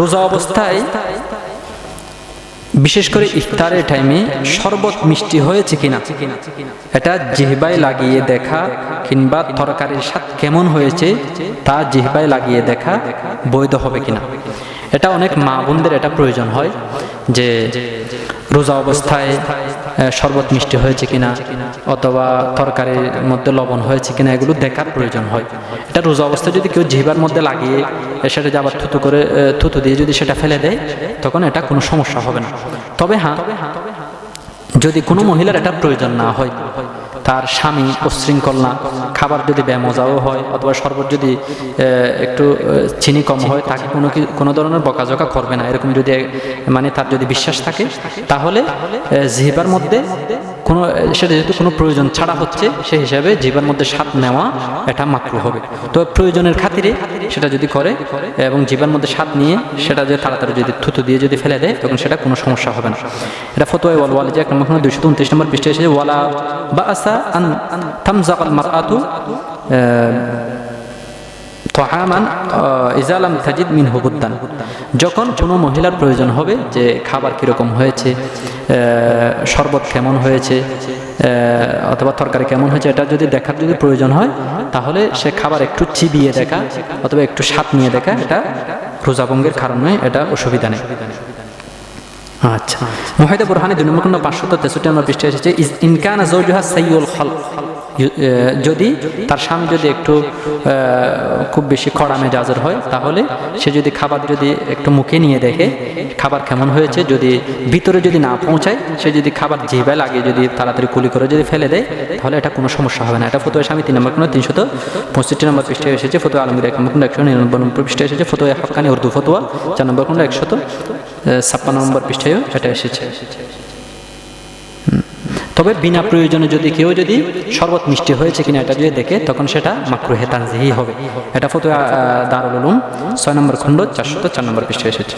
রোজা অবস্থায়, বিশেষ করে ইফতারের টাইমে শরবত মিষ্টি হয়েছে কিনা, এটা জিহবায় লাগিয়ে দেখা কিংবা তরকারির স্বাদ কেমন হয়েছে তা জিহবায় লাগিয়ে দেখা বৈধ হবে কিনা। এটা অনেক মা বোনদের এটা প্রয়োজন হয় যে রোজা অবস্থায় শরবত মিষ্টি হয়েছে কিনা অথবা তরকারির মধ্যে লবণ হয়েছে কিনা এগুলো দেখার প্রয়োজন হয়। এটা রোজা অবস্থায় যদি কেউ জিহবার মধ্যে লাগিয়ে সেটা আবার থুতু করে থুতু দিয়ে যদি সেটা ফেলে দেয়, তখন এটা কোনো সমস্যা হবে না। তবে হ্যাঁ যদি কোনো মহিলার এটা প্রয়োজন না হয়, তার স্বামী উশৃঙ্খল না, খাবার যদি বেমজাও হয়, অথবা শরবত যদি একটু চিনি কম হয়, তাকে কোনো কোনো ধরনের বকাঝকা করবে না। এরকম যদি মানে তার যদি বিশ্বাস থাকে, তাহলে জিহ্বার মধ্যে কোনো, সেটা যেহেতু কোনো প্রয়োজন ছাড়া হচ্ছে সেই হিসাবে জীবের মধ্যে স্বাদ নেওয়া এটা মাত্র হবে। তো প্রয়োজনের খাতিরে সেটা যদি করে এবং জীবের মধ্যে স্বাদ নিয়ে সেটা যে তাড়াতাড়ি যদি থুতু দিয়ে যদি ফেলে দেয়, তখন সেটা কোনো সমস্যা হবে না। এটা ফতোয় ওয়াল ওয়ালে যে এক নম্বর দুইশো উনত্রিশ নম্বর পৃষ্ঠে এসেছে, ওয়ালা বা আসা আন থামজাকাল মারআতু তহামান ইজালাম তাজিদ মিন হুবুদ্দান যখন কোনো মহিলার প্রয়োজন হবে যে খাবার কীরকম হয়েছে শরবত কেমন হয়েছে অথবা তরকারি কেমন হয়েছে, এটা যদি দেখার যদি প্রয়োজন হয়, তাহলে সে খাবার একটু চিবিয়ে দেখা অথবা একটু স্বাদ নিয়ে দেখা, এটা রোজাভঙ্গের কারণে এটা অসুবিধা নেই। আচ্ছা। মুহাইদা বুরহানি দুই নম্বর পাঁচশত তেষট্টি নম্বর পৃষ্ঠে এসেছে ইনকান জৌজুহা সাইউল খল যদি তার স্বামী যদি একটু খুব বেশি খরা মেজাজের হয়, তাহলে সে যদি খাবার যদি একটু মুখে নিয়ে দেখে, খাবার কেমন হয়েছে, যদি ভিতরে যদি না পৌঁছায়, সে যদি খাবার জিভায় লাগে যদি তাড়াতাড়ি কুলি করে যদি ফেলে দেয়, তাহলে এটা কোনো সমস্যা হবে না এটা ফতোয়া স্বামী তিন নম্বর কোনো তিনশত পঁয়ষট্টি নম্বর পৃষ্ঠে এসেছে, ফতোয়া আলমগীর এক নম্বর, একশো নিরানব্বই নম্বর পৃষ্ঠে এসেছে, ফতোয়া হকানি উর্দু ফতোয়া, চার নম্বর কোনো একশত ছাপ্পান্ন নম্বর পৃষ্ঠায়ও এটা এসেছে। তবে বিনা প্রয়োজনে যদি কেউ যদি শরবত মিষ্টি হয়েছে কিনা এটা যদি দেখে, তখন সেটা মাকরু হেতানজিহি হবে। এটা ফতুয়া দারুল উলুম, ছয় নম্বর খণ্ড তো চার নম্বর পৃষ্ঠে এসেছে।